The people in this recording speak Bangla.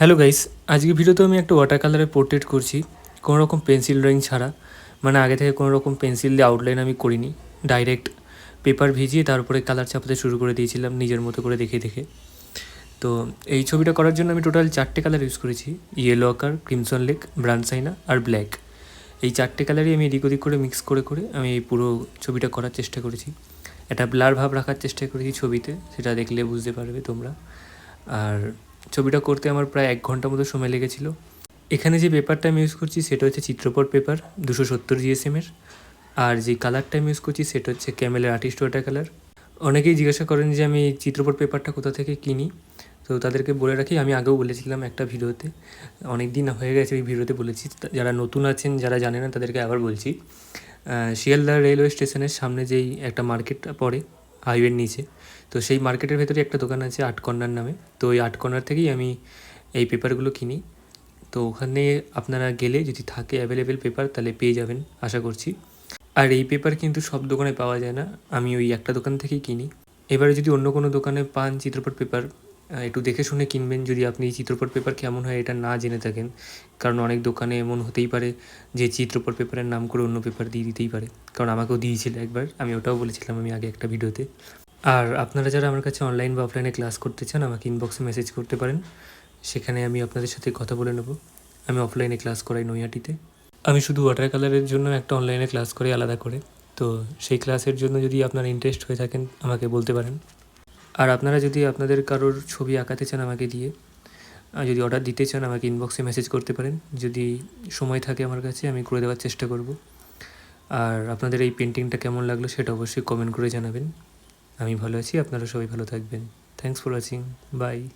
হ্যালো গাইস আজকে ভিডিওতে আমি একটা ওয়াটার কালারের পোর্ট্রেট করছি কোনো রকম পেন্সিল ড্রয়িং ছাড়া। মানে আগে থেকে কোনো রকম পেন্সিল দিয়ে আউটলাইন আমি করিনি ডাইরেক্ট পেপার ভিজিয়ে তার উপরে কালার চাপাতে শুরু করে দিয়েছিলাম, নিজের মতো করে দেখে দেখে। তো এই ছবিটা করার জন্য আমি টোটাল চারটে কালার ইউজ করেছি yellow ochre crimson lake burnt sienna আর ব্ল্যাক এই চারটে কালারই আমি এদিক ওদিক করে মিক্স করে করে আমি এই পুরো ছবিটা করার চেষ্টা করেছি। একটা ব্লার ভাব রাখার চেষ্টা করেছি ছবিতে, সেটা দেখলে বুঝতে পারবে তোমরা। আর ছবিটা করতে আমার প্রায় এক ঘণ্টা মতো সময় লেগেছিল। এখানে যে পেপারটা আমি ইউজ করছি সেটা হচ্ছে চিত্রপট পেপার, দুশো সত্তর জিএসএমের আর যে কালারটা আমি ইউজ করছি সেটা হচ্ছে ক্যামেলের আর্টিস্ট ওয়াটার কালার অনেকেই জিজ্ঞাসা করেন যে আমি চিত্রপট পেপারটা কোথা থেকে কিনি। তো তাদেরকে বলে রাখি, আমি আগেও বলেছিলাম একটা ভিডিওতে অনেক দিন হয়ে গেছে ওই ভিডিওতে বলেছি। যারা নতুন আছেন, যারা জানে না, তাদেরকে আবার বলছি। শিয়ালদা রেলওয়ে স্টেশনের সামনে যেই একটা মার্কেট পড়ে হাইওয়ের নিচে। তো সেই মার্কেটের ভেতরে একটা দোকান আছে আট নামে। তো ওই আট থেকেই আমি এই পেপারগুলো কিনি। তো ওখানে আপনারা গেলে যদি থাকে অ্যাভেলেবেল পেপার তাহলে পেয়ে যাবেন, আশা করছি। আর এই পেপার কিন্তু সব দোকানে পাওয়া যায় না। আমি ওই একটা দোকান থেকেই কিনি। এবারে যদি অন্য কোনো দোকানে পান চিত্রপট পেপার একটু দেখে শুনে কিনবেন যদি আপনি চিত্রপট পেপার কেমন হয় এটা না জেনে থাকেন। কারণ অনেক দোকানে এমন হতেই পারে যে চিত্রপট পেপারের নাম করে অন্য পেপার দিয়ে দিতেই পারে। কারণ আমাকেও দিয়েছিল একবার, আমি ওটাও বলেছিলাম আমি আগে একটা ভিডিওতে। আর আপনারা যারা আমার কাছে অনলাইন বা অফলাইনে ক্লাস করতে চান, আমাকে ইনবক্সে মেসেজ করতে পারেন। সেখানে আমি আপনাদের সাথে কথা বলে নেব। আমি অফলাইনে ক্লাস করাই নৈহাটিতে। আমি শুধু ওয়াটার কালারের জন্য একটা অনলাইনে ক্লাস করি আলাদা করে। তো সেই ক্লাসের জন্য যদি আপনার ইন্টারেস্ট হয়ে থাকেন, আমাকে বলতে পারেন। আর আপনারা যদি আপনাদের কারোর ছবি আঁকাতে চান আমাকে দিয়ে যদি অর্ডার দিতে চান আমাকে ইনবক্সে মেসেজ করতে পারেন। যদি সময় থাকে আমার কাছে, আমি করে দেওয়ার চেষ্টা করব। আর আপনাদের এই পেন্টিংটা কেমন লাগল সেটা অবশ্যই কমেন্ট করে জানাবেন। আমি ভালো আছি, আপনারা সবাই ভালো থাকবেন। Thanks for watching by